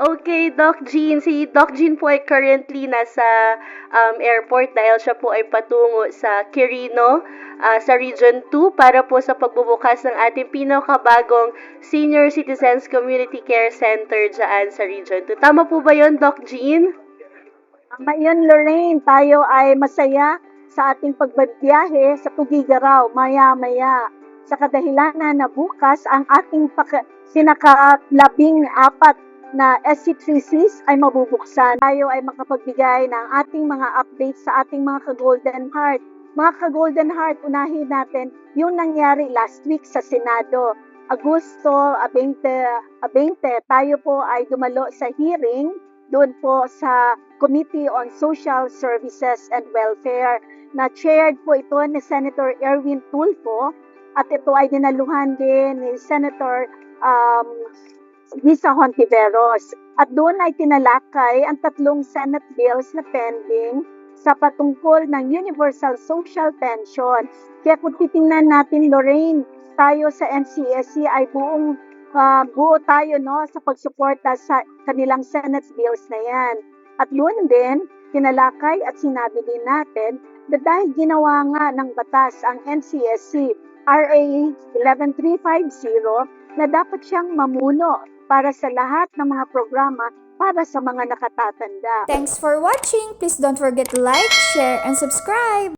Okay, Doc Jean. Si Doc Jean po ay currently nasa um, airport dahil siya po ay patungo sa Quirino ah, sa Region 2 para po sa pagbubukas ng ating pinakabagong Senior Citizens Community Care Center dyan sa Region 2. Tama po ba yon Doc Jean? Ngayon, Lorraine, tayo ay masaya sa ating pagbabiyahe sa Tugigaraw maya-maya sa kadahilanan na bukas ang ating paka- sinakalabing apat na SC3Cs ay mabubuksan. Tayo ay makapagbigay ng ating mga updates sa ating mga ka-Golden Heart. Mga ka-Golden Heart, unahin natin yung nangyari last week sa Senado. Agosto 20, 20 tayo po ay dumalo sa hearing doon po sa Committee on Social Services and Welfare na chaired po ito ni Senator Erwin Tulfo at ito ay dinaluhan din ni Senator um, Lisa Hontiveros. At doon ay tinalakay ang tatlong Senate bills na pending sa patungkol ng Universal Social Pension. Kaya kung titingnan natin, Lorraine, tayo sa NCSC ay buong ah, buo tayo no sa pagsuporta sa kanilang Senate bills na yan. At doon din, tinalakay at sinabi din natin na dahil ginawa nga ng batas ang NCSC RA 11350 na dapat siyang mamuno para sa lahat ng mga programa para sa mga nakatatanda. Thanks for watching! Please don't forget to like, share, and subscribe!